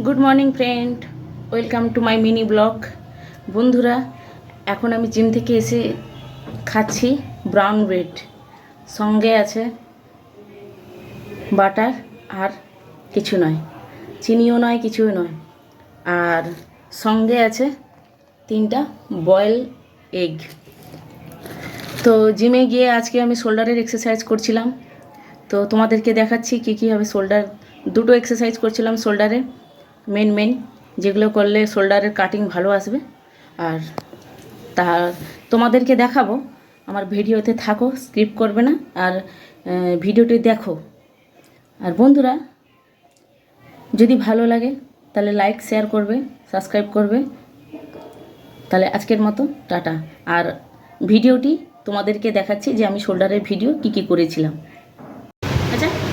Good morning friend welcome to my mini blog বন্ধুরা, এখন আমি জিম থেকে এসে খাচ্ছি ব্রাউন ব্রেড সঙ্গে আছে বাটার আর কিছু নয়। চিনিও নয়, কিছুই নয়। আর সঙ্গে আছে তিনটা বয়েল এগ তো জিমে গিয়ে আজকে আমি শোল্ডারের এক্সারসাইজ করছিলাম। তো তোমাদেরকে দেখাচ্ছি কী কী হবে শোল্ডার দুটো এক্সারসাইজ করছিলাম শোল্ডারে। মেন মেন যেগুলো করলে শোল্ডারের কাটিং ভালো আসবে। আর তা, তোমাদেরকে দেখাবো, আমার ভিডিওতে থাকো স্কিপ করবে না। আর ভিডিওটি দেখো। আর বন্ধুরা, যদি ভালো লাগে, তাহলে লাইক শেয়ার করবে সাবস্ক্রাইব করবে। তাহলে আজকের মতো, টাটা। আর ভিডিওটি তোমাদেরকে দেখাচ্ছি যে আমি শোল্ডারের ভিডিও কী কী করেছিলাম। আচ্ছা।